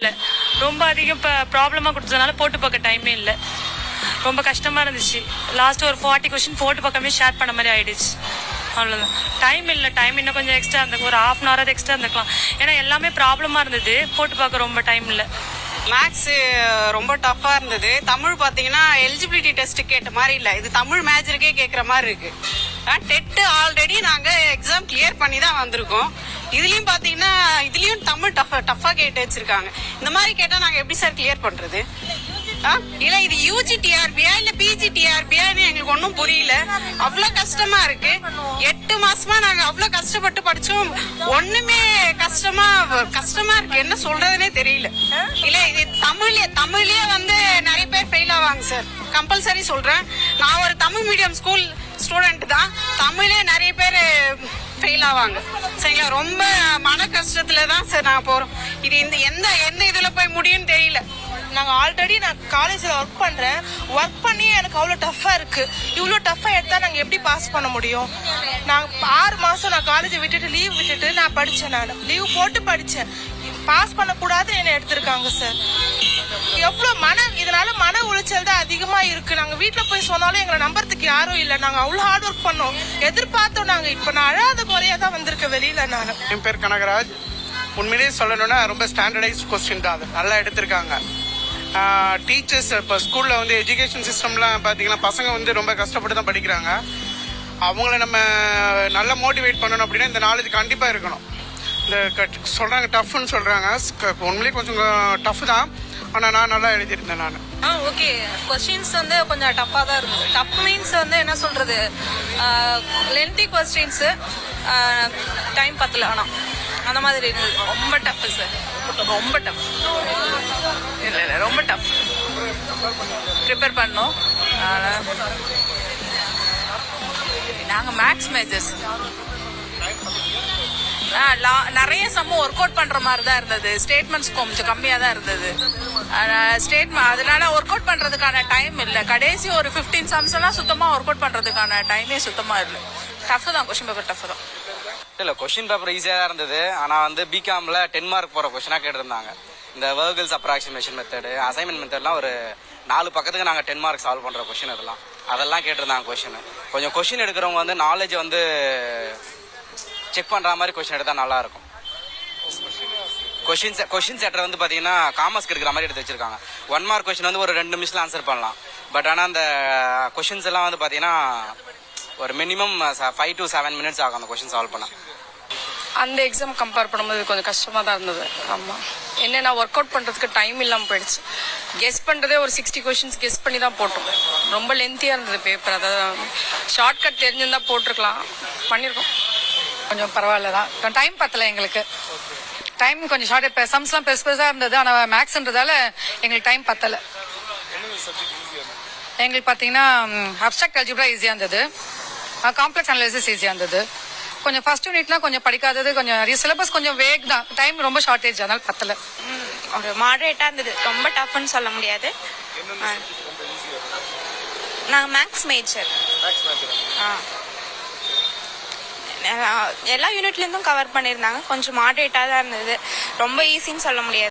இல்லை. ரொம்ப அதிகம் இப்போ ப்ராப்ளமாக கொடுத்ததுனால போட்டு பார்க்க டைமே இல்லை. ரொம்ப கஷ்டமாக இருந்துச்சு. லாஸ்ட் ஒரு ஃபார்ட்டி கொஸ்டின் போட்டு பார்க்காம ஷேர் பண்ண மாதிரி ஆயிடுச்சு. அவ்வளோதான் டைம் இல்லை டைம் இன்னும் கொஞ்சம் எக்ஸ்ட்ரா இருந்துக்கும் ஒரு ஹாஃப் அன் ஹவர் எக்ஸ்ட்ரா இருந்துக்கலாம். ஏன்னா எல்லாமே ப்ராப்ளமாக இருந்தது. போட்டு பார்க்க ரொம்ப டைம் இல்லை. மேக்ஸ் ரொம்ப டஃப்பாக இருந்தது. தமிழ் பார்த்தீங்கன்னா எலிஜிபிலிட்டி டெஸ்ட் கேட்ட மாதிரி இல்லை. இது தமிழ் மேஜருக்கே கேட்குற மாதிரி இருக்குது டெட்டு ஆல்ரெடி நாங்கள் எக்ஸாம் கிளியர் பண்ணி தான் வந்திருக்கோம். இதுலேயும் பார்த்தீங்கன்னா இதுலேயும் தமிழ் டஃப் டஃப்பாக கேட்டு வச்சுருக்காங்க. இந்த மாதிரி கேட்டால் நாங்கள் எப்படி சார் கிளியர் பண்ணுறது ஆ? இல்லை இது யூஜி டிஆர்பியா இல்லை பிஜி டிஆர்பியான்னு எங்களுக்கு ஒன்றும் புரியல. அவ்வளோ கஷ்டமாக இருக்குது எட்டு மாதமாக நாங்கள் அவ்வளோ கஷ்டப்பட்டு படித்தோம் ஒன்றுமே கஷ்டமா கஷ்டமா இருக்கு. என்ன சொல்றதுனே தெரியல. இல்ல இது தமிழ்ல தமிழ்லயே வந்து நிறைய பேர் ஃபெயில் ஆவாங்க சார் கம்பல்சரி சொல்றேன். நான் ஒரு தமிழ் மீடியம் ஸ்கூல் ஸ்டூடெண்ட் தான். தமிழே நிறைய பேர் ஃபெயில் ஆவாங்க. சரிங்களா? ரொம்ப மன கஷ்டத்துல தான் சார் நான் போறோம். இது இந்த எந்த எந்த இதுல போய் முடியும்னு தெரியல. நாங்க ஆல்ரெடி நான் காலேஜ்ல ஒர்க் பண்றேன். ஒர்க் பண்ணி எனக்கு அவ்வளவு டஃப்பாக இருக்கு. இவ்வளவு டஃப்பாக எடுத்தா நாங்க எப்படி பாஸ் பண்ண முடியும்? நான் ஆறு மாசம் நான் காலேஜ் விட்டுட்டு லீவ் விட்டுட்டு நான் படிச்சேன் நான். லீவ் போட்டு படிச்சேன். பாஸ் பண்ணக்கூடாது என்ன எடுத்திருக்காங்க சார் எவ்வளவு மன இதனால மன உளைச்சல் தான் அதிகமா இருக்கு. நாங்க வீட்டில் போய் சொன்னாலும் எங்களை நம்புறதுக்கு யாரும் இல்ல. நாங்க அவ்வளவு ஹார்ட் ஒர்க் பண்ணோம். எதிர்பார்த்தோம் நாங்க. இப்ப நான் அழாத குறையா தான் வந்திருக்கேன் வெளியில நான். என் பேர் கனகராஜ். உண்மையிலேயே சொல்லணும்னா ரொம்ப ஸ்டாண்டர்டைஸ் கொஸ்டின் தான் அது. நல்லா எடுத்திருக்காங்க. டீச்சர்ஸ் இப்போ ஸ்கூலில் வந்து எஜுகேஷன் சிஸ்டம்லாம் பார்த்தீங்கன்னா பசங்க வந்து ரொம்ப கஷ்டப்பட்டு தான் படிக்கிறாங்க. அவங்கள நம்ம நல்லா மோட்டிவேட் பண்ணணும் அப்படின்னா இந்த நாலேஜ் கண்டிப்பாக இருக்கணும். இந்த சொல்கிறாங்க டஃப்னு சொல்கிறாங்க உண்மையிலே கொஞ்சம் டஃப் தான். ஆனால் நான் நல்லா எழுதியிருந்தேன் நான். ஆ ஓகே கொஸ்டின்ஸ் வந்து கொஞ்சம் டஃப்பாக தான் இருந்தது. டஃப் மீன்ஸ் வந்து என்ன சொல்கிறது லென்த்தி கொஸ்டின்ஸு டைம் பத்தல. ஆனால் அந்த மாதிரி இருந்தது. ரொம்ப டஃப் சார் ரொம்ப டஃப் இல்லை இல்லை ரொம்ப டஃப் ப்ரிப்பேர் பண்ணோம் நாங்கள் மேக்ஸ் மேஜர்ஸ் நிறைய சம்ம ஒர்க் அவுட் பண்ற மாதிரி தான் இருந்தது. ஸ்டேட்மெண்ட்ஸ் கொஞ்சம் கம்மியா தான் இருந்தது ஸ்டேட்மெண்ட் அதனால ஒர்க் அவுட் பண்றதுக்கான டைம் இல்ல. கடைசி ஒரு 15 சம்ஸ் எல்லாம் சுத்தமா ஒர்க் அவுட் பண்றதுக்கான டைமே சுத்தமா இல்லை. டஃப் தான் கொஸ்டின் பேப்பர் டஃப் தான். இல்ல கொஸ்டின் பேப்பர் ஈஸியா தான் இருந்தது. ஆனா வந்து பிகாம்ல டென் மார்க் போற கொஸ்டினா கேட்டிருந்தாங்க. இந்த வேர்கிள்ஸ் அப்ராக்சிமேஷன் மெத்தடு அசைன்மெண்ட் மெத்தட்லாம் ஒரு நாலு பக்கத்துக்கு நாங்கள் டென் மார்க் சால்வ் பண்ணுற கொஷின் அதெல்லாம். அதெல்லாம் கேட்டிருந்தாங்க கொஷின் கொஞ்சம் கொஷின் எடுக்கிறவங்க வந்து நாலேஜ் வந்து செக் பண்ணுற மாதிரி கொஷின் எடுத்தால் நல்லா இருக்கும். கொஷின் கொஸ்டின் செட்டர் வந்து பார்த்தீங்கன்னா காமர்ஸ்க்கு இருக்கிற மாதிரி எடுத்து வச்சிருக்காங்க. ஒன் மார்க் கொஷின் வந்து ஒரு ரெண்டு நிமிஷத்தில் ஆன்சர் பண்ணலாம். பட் ஆனால் அந்த கொஷின்ஸ் எல்லாம் வந்து பார்த்தீங்கன்னா ஒரு minimum five to seven minutes ஆகும் அந்த கொஷின் சால்வ் பண்ண. அந்த எக்ஸாம் கம்பேர் பண்ணும்போது கொஞ்சம் கஷ்டமாக தான் இருந்தது. ஆமாம் என்னென்னா ஒர்க் அவுட் பண்ணுறதுக்கு டைம் இல்லாமல் போயிடுச்சு. கெஸ் பண்ணுறதே ஒரு சிக்ஸ்டி கொஷின்ஸ் கெஸ் பண்ணி தான் போட்டோம். ரொம்ப லென்த்தியாக இருந்தது பேப்பர் அதாவது ஷார்ட்கட் தெரிஞ்சிருந்தா போட்டிருக்கலாம். பண்ணியிருக்கோம் கொஞ்சம் பரவாயில்ல தான். டைம் பத்தல எங்களுக்கு. டைம் கொஞ்சம் ஷார்ட் இப்போ சம்ஸ்லாம் பெருசு பெருசாக இருந்தது. ஆனால் மேக்ஸ்ன்றதால எங்களுக்கு டைம் பத்தல. எங்களுக்கு பார்த்தீங்கன்னா அப்சாக்ட் அல்ஜிப்ரா ஈஸியாக இருந்தது. காம்ப்ளெக்ஸ் அனாலிசிஸ் ஈஸியாக இருந்தது. கொஞ்சம் ஃபர்ஸ்ட் யூனிட்லாம் கொஞ்சம் படிக்காதது கொஞ்சம் நிறைய சிலபஸ் கொஞ்சம் வேக் தான் டைம் ரொம்ப ஷார்ட்டேஜ் அதனால பத்தல. ஒரு மாடரேட்டா இருந்தது. ரொம்ப டஃப்னு சொல்ல முடியாது. நாங்கள் மேக்ஸ் மேஜர் ஆ எல்லா யூனிட்லேருந்தும் கவர் பண்ணியிருந்தாங்க. கொஞ்சம் மாடரேட்டாக தான் இருந்தது. ரொம்ப ஈஸின்னு சொல்ல முடியாது.